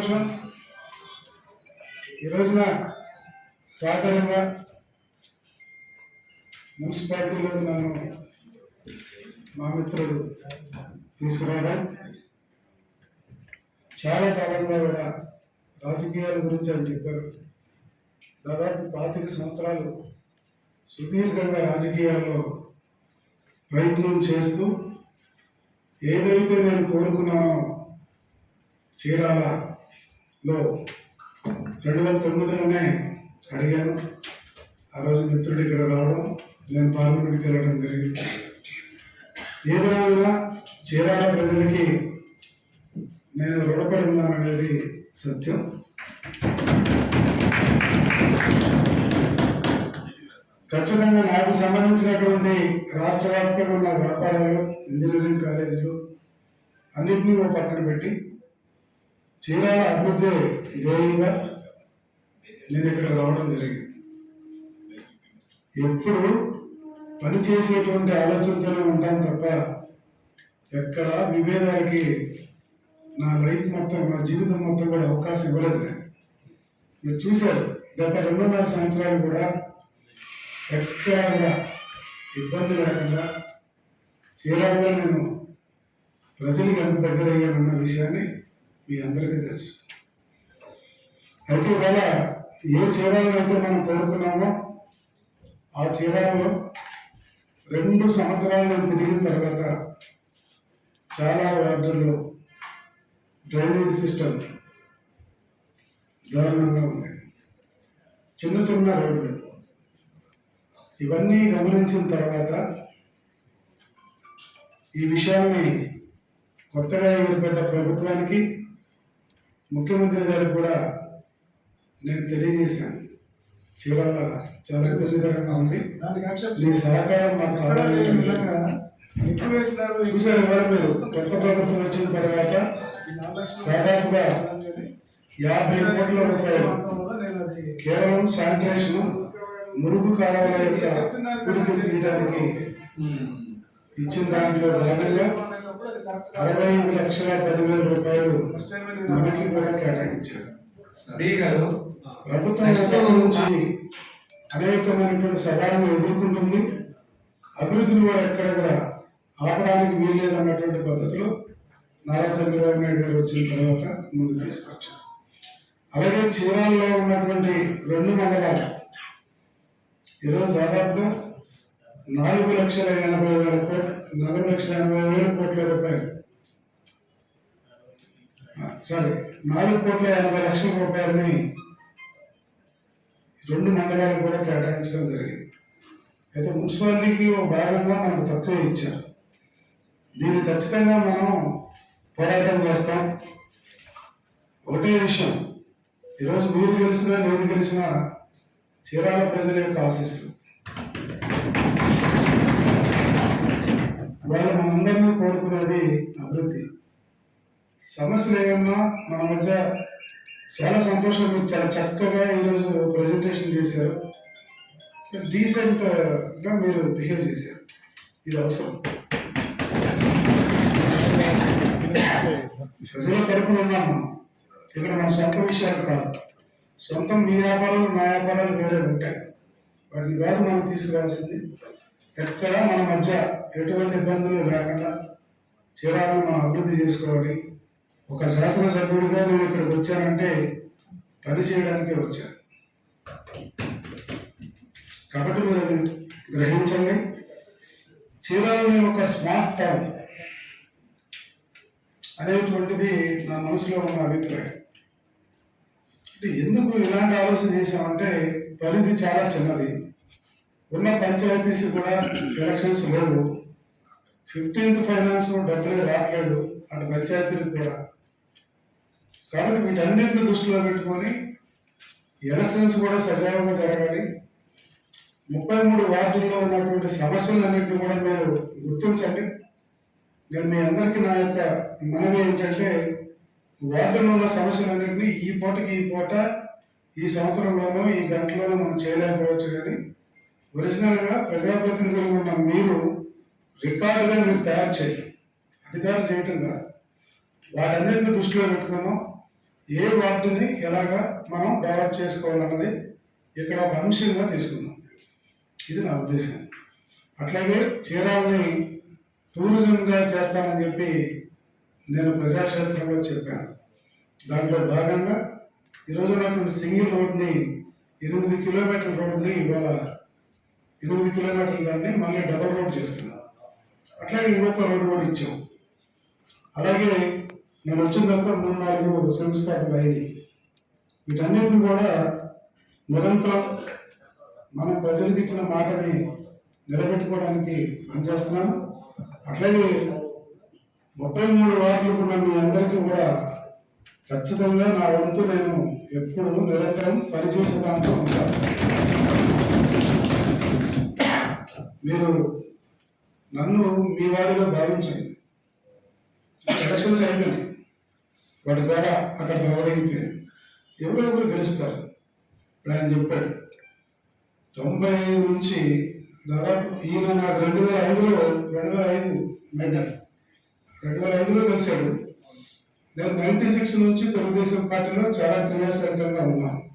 సంతోషం. ఈ రోజున సాధారణంగా మున్సిపాలిటీలో నన్ను మా మిత్రుడు తీసుకురావడం చాలా కాలంగా కూడా రాజకీయాల గురించి అని చెప్పారు. దాదాపు పాతిక సంవత్సరాలు సుదీర్ఘంగా రాజకీయాల్లో ప్రయత్నం చేస్తూ ఏదైతే నేను కోరుకున్నానో లో రెండు వేల తొమ్మిదిలోనే అడిగాను. ఆ రోజు మిత్రుడు ఇక్కడ రావడం నేను పార్లమెంట్కి వెళ్ళడం జరిగింది. ఏదైనా చీరాల ప్రజలకి నేను రుణపడి ఉన్నాననేది సత్యం. ఖచ్చితంగా నాకు సంబంధించినటువంటి రాష్ట్ర వ్యాప్తంగా ఉన్న వ్యాపారాలు ఇంజనీరింగ్ కాలేజీలు అన్నింటినీ ఓ పక్కన పెట్టి చీరాల అభివృద్ధి ధ్యేయంగా నేను ఇక్కడ రావడం జరిగింది. ఎప్పుడు పని చేసేటువంటి ఆలోచనతోనే ఉంటాను తప్ప ఎక్కడ విభేదాలకి నా లైఫ్ మొత్తం నా జీవితం మొత్తం కూడా అవకాశం ఇవ్వలేదు నేను. మీరు చూశారు గత రెండున్నర సంవత్సరాలు కూడా ఎక్కడ కూడా ఇబ్బంది లేకుండా చీరాలుగా నేను ప్రజలకు ఎంత దగ్గర అయ్యానన్న విషయాన్ని మీ అందరికీ తెలుసు. అయితే ఇవాళ ఏ చీరాలను అయితే మనం కోరుకున్నామో ఆ చీరాల్లో రెండు సంవత్సరాలు తిరిగిన తర్వాత చాలా వార్డుల్లో డ్రైనేజ్ సిస్టమ్ దారుణంగా ఉంది. చిన్న చిన్న రోడ్లు. ఇవన్నీ గమనించిన తర్వాత ఈ విషయాన్ని కొత్తగా ఏర్పడ్డ ప్రభుత్వానికి ముఖ్యమంత్రి గారికి కూడా నేను తెలియజేశాను. చివర చాలా ఇబ్బందికరంగా ఉంది. దానికి మీ సహకారం మాకు ఎక్కువ వేసినారు చూసారు మీరు కొత్త ప్రభుత్వం వచ్చిన తర్వాత దాదాపుగా యాభై కోట్ల రూపాయలు కేవలం శానిటేషన్ మురుగు కాలువల యొక్క తీయడానికి ఇచ్చిన దాంట్లో భాగంగా అరవై ఐదు లక్షల పదివేల రూపాయలు మనకి కూడా కేటాయించారు. ప్రభుత్వం నుంచి అనేకమైనటువంటి సవాళ్ళను ఎదుర్కొంటుంది. అభివృద్ధిని కూడా ఎక్కడ కూడా ఆపడానికి వీల్లేదు అన్నటువంటి పద్ధతిలో నారా చంద్రబాబు నాయుడు గారు వచ్చిన తర్వాత ముందుకు తీసుకొచ్చారు. అలాగే చీరాల్లో ఉన్నటువంటి రెండు మండలాలు ఈరోజు దాదాపుగా నాలుగు లక్షల ఎనభై వేల నాలుగు లక్షల ఎనభై వేల కోట్ల రూపాయలు. సారీ నాలుగు కోట్ల ఎనభై లక్షల రూపాయలని రెండు మండలాలు కూడా కేటాయించడం జరిగింది. అయితే మున్సిపాలిటీకి ఒక భాగంగా మనకు తక్కువ ఇచ్చారు. దీన్ని ఖచ్చితంగా మనం పోరాటం చేస్తాం. ఒకటే విషయం ఈరోజు మీరు గెలిచినా నేను గెలిచినా చీరాల ప్రజల యొక్క ఆశీస్సులు. వాళ్ళు మనందరినీ కోరుకునేది అభివృద్ధి. సమస్యలు ఏమన్నా మన మధ్య చాలా సంతోషం మీరు చాలా చక్కగా ఈరోజు ప్రజెంటేషన్ చేశారు. డీసెంట్గా మీరు బిహేవ్ చేశారు. ఇది అవసరం. ప్రజల తరపున ఉన్నాం మనం. ఇక్కడ మన సొంత విషయాలు కాదు. సొంతం మీ వ్యాపారాలు నా వ్యాపారాలు వేరే ఉంటాయి. వాటిని కాదు మనం తీసుకురావాల్సింది. ఎక్కడ మన మధ్య ఎటువంటి ఇబ్బందులు లేకుండా చీరాలను మనం అభివృద్ధి చేసుకోవాలి. ఒక శాసనసభ్యుడిగా నేను ఇక్కడికి వచ్చానంటే పని చేయడానికే వచ్చాను కాబట్టి మీరు అది గ్రహించండి. చీరాలని ఒక స్మార్ట్ టౌన్ అనేటువంటిది నా మనసులో ఉన్న అభిప్రాయం. అంటే ఎందుకు ఇలాంటి ఆలోచన చేశామంటే పరిధి చాలా చిన్నది. ఉన్న పంచాయతీస్ కూడా ఎలక్షన్స్ లేవు. ఫిఫ్టీన్త్ ఫైనాన్స్ డబ్బులే రావట్లేదు. అటు పంచాయతీలకు కూడా. కాబట్టి వీటన్నింటిని దృష్టిలో పెట్టుకొని ఎలక్షన్స్ కూడా సజావుగా జరగాలి. ముప్పై మూడు వార్డుల్లో ఉన్నటువంటి సమస్యలన్నింటినీ కూడా మీరు గుర్తించండి. నేను మీ అందరికీ నా యొక్క మనవి ఏంటంటే వార్డులో ఉన్న సమస్యలన్నింటినీ ఈ పూటకి ఈ పూట ఈ సంవత్సరంలోనూ ఈ గంటలోనూ మనం చేయలేకపోవచ్చు కానీ ఒరిజినల్గా ప్రజాప్రతినిధులుగా ఉన్న మీరు రికార్డుగా మీరు తయారు చేయండి అధికారులు చేయటంగా వాటన్నింటిని దృష్టిలో పెట్టుకుందాం. ఏ వార్డుని ఎలాగా మనం డెవలప్ చేసుకోవాలన్నది ఇక్కడ ఒక అంశంగా తీసుకుందాం. ఇది నా ఉద్దేశం. అట్లాగే చీరాలని టూరిజంగా చేస్తానని చెప్పి నేను ప్రజాక్షేత్రంలో చెప్పాను. దాంట్లో భాగంగా ఈరోజు ఉన్నటువంటి సింగిల్ రోడ్ని ఎనిమిది కిలోమీటర్ల రోడ్ని ఇవాళ ఎనిమిది కిలోమీటర్ల దాన్ని మళ్ళీ డబల్ రోడ్ చేస్తున్నాం. అట్లాగే ఇంకొక రోడ్డు కూడా ఇచ్చాం. అలాగే నేను వచ్చిన తర్వాత మూడు నాలుగు శంకుస్థాపన అయింది వీటన్నిటిని కూడా నిరంతరం మనం ప్రజలకు ఇచ్చిన మాటని నిలబెట్టుకోవడానికి పనిచేస్తున్నాను. అట్లాగే ముప్పై మూడు వార్డులకు ఉన్న మీ అందరికీ కూడా ఖచ్చితంగా నా వంతు నేను ఎప్పుడు నిరంతరం పనిచేసే దాంట్లో ఉంటాను. మీరు నన్ను మీ వాడిగా భావించండి. ఎలక్షన్స్ అయిపోయినాయి వాటి ద్వారా అక్కడ అవదగిపోయారు ఎవరో ఒకరు గెలుస్తారు. ఇప్పుడు ఆయన చెప్పాడు. తొంభై ఐదు నుంచి దాదాపు ఈయన నాకు రెండు వేల ఐదులో రెండు వేల ఐదు మెడల్ రెండు వేల ఐదులో కలిశాడు నేను నైంటీ సిక్స్ నుంచి తెలుగుదేశం పార్టీలో చాలా క్రియాశీలకంగా ఉన్నాను.